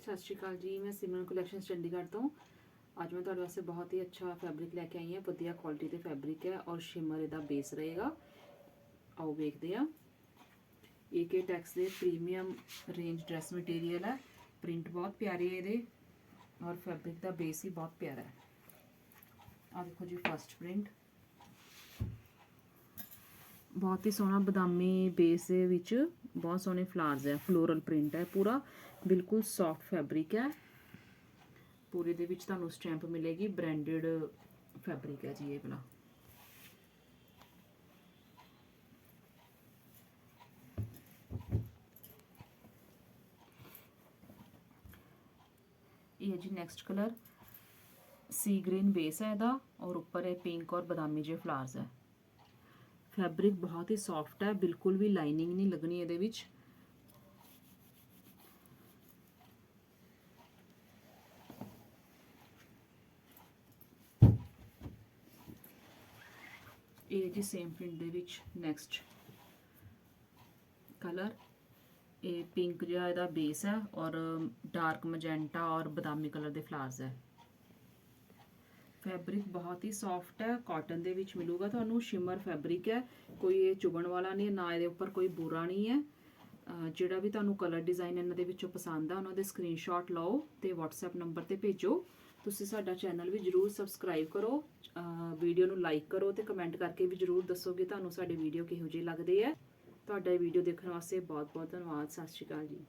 ਸਤਿ ਸ਼੍ਰੀ ਅਕਾਲ ਜੀ ਮੈਂ ਸਿਮਰਨ ਕਲੈਕਸ਼ਨਸ ਚੰਡੀਗੜ੍ਹ ਤੋਂ ਅੱਜ ਮੈਂ ਤੁਹਾਡੇ ਵਾਸਤੇ ਬਹੁਤ ਹੀ ਅੱਛਾ ਫੈਬਰਿਕ ਲੈ ਕੇ ਆਈ ਹਾਂ ਵਧੀਆ ਕੁਆਲਿਟੀ ਦੇ ਫੈਬਰਿਕ ਹੈ ਔਰ ਸ਼ਿਮਰ ਇਹਦਾ ਬੇਸ ਰਹੇਗਾ ਆਓ ਵੇਖਦੇ ਆ ਏਕੇ ਟੈਕਸ ਦੇ ਪ੍ਰੀਮੀਅਮ ਰੇਂਜ ਡਰੈਸ ਮਟੀਰੀਅਲ ਹੈ ਪ੍ਰਿੰਟ ਬਹੁਤ ਪਿਆਰੀ ਹੈ ਇਹਦੇ ਔਰ ਫੈਬਰਿਕ ਦਾ ਬੇਸ ਹੀ ਬਹੁਤ ਪਿਆਰਾ ਹੈ ਆ ਦੇਖੋ ਜੀ ਫਸਟ ਪ੍ਰਿੰਟ ਬਹੁਤ ਹੀ ਸੋਹਣਾ ਬਦਾਮੀ ਬੇਸ ਦੇ ਵਿੱਚ ਬਹੁਤ ਸੋਹਣੇ ਫਲਾਵਰਸ ਹੈ, ਫਲੋਰਲ ਪ੍ਰਿੰਟ ਹੈ, ਪੂਰਾ ਬਿਲਕੁਲ ਸੌਫਟ ਫੈਬਰਿਕ ਹੈ। ਪੂਰੇ ਦੇ ਵਿੱਚ ਤੁਹਾਨੂੰ ਸਟੈਂਪ ਮਿਲੇਗੀ ਬ੍ਰਾਂਡਡ ਫੈਬਰਿਕ ਹੈ ਜੀ ਇਹ ਵਾਲਾ। ਇਹ ਹੈ ਜੀ ਨੈਕਸਟ ਕਲਰ ਸੀ ਗ੍ਰੀਨ ਬੇਸ ਹੈ ਇਹਦਾ, ਔਰ ਉੱਪਰ ਇਹ ਪਿੰਕ ਔਰ ਬਦਾਮੀ ਜਿਹੇ ਫਲਾਵਰਸ ਹੈ। ਫੈਬਰਿਕ ਬਹੁਤ ਹੀ ਸੌਫਟ ਹੈ, ਬਿਲਕੁਲ ਵੀ ਲਾਈਨਿੰਗ ਨਹੀਂ ਲੱਗਣੀ ਇਹਦੇ ਵਿੱਚ। ਇਹ ਜੀ ਸੇਮ ਪ੍ਰਿੰਟ ਦੇ ਵਿੱਚ ਨੈਕਸਟ ਕਲਰ ਇਹ ਪਿੰਕ ਜਿਹਾ ਇਹਦਾ ਬੇਸ ਹੈ ਔਰ ਡਾਰਕ ਮੈਜੈਂਟਾ ਔਰ ਬਦਾਮੀ ਕਲਰ ਦੇ ਫਲਾਵਰਸ ਹੈ। ਫੈਬਰਿਕ ਬਹੁਤ ਹੀ ਸੌਫਟ ਹੈ ਕਾਟਨ ਦੇ ਵਿੱਚ ਮਿਲੂਗਾ ਤੁਹਾਨੂੰ ਸ਼ਿਮਰ ਫੈਬਰਿਕ ਹੈ, ਕੋਈ ਇਹ ਚੁਭਣ ਵਾਲਾ ਨਹੀਂ ਨਾ ਇਹਦੇ ਉੱਪਰ ਕੋਈ ਬੂਰਾ ਨਹੀਂ ਹੈ। ਜਿਹੜਾ ਵੀ ਤੁਹਾਨੂੰ ਕਲਰ ਡਿਜ਼ਾਈਨ ਇਹਨਾਂ ਦੇ ਵਿੱਚੋਂ ਪਸੰਦ ਆ, ਉਹਨਾਂ ਦੇ ਸਕਰੀਨਸ਼ਾਟ ਲਓ ਤੇ WhatsApp ਨੰਬਰ ਤੇ ਭੇਜੋ। ਤੁਸੀਂ ਸਾਡਾ ਚੈਨਲ ਵੀ ਜਰੂਰ ਸਬਸਕ੍ਰਾਈਬ ਕਰੋ ਵੀਡੀਓ ਨੂੰ ਲਾਈਕ ਕਰੋ ਤੇ ਕਮੈਂਟ ਕਰਕੇ ਵੀ ਜਰੂਰ ਦੱਸੋਗੇ ਤੁਹਾਨੂੰ ਸਾਡੇ ਵੀਡੀਓ ਕਿਹੋ ਜਿਹੇ ਲੱਗਦੇ ਆ ਤੁਹਾਡਾ ਇਹ ਵੀਡੀਓ ਦੇਖਣ ਵਾਸਤੇ ਬਹੁਤ ਬਹੁਤ ਧੰਨਵਾਦ, ਸਤਿ ਸ਼੍ਰੀ ਅਕਾਲ ਜੀ।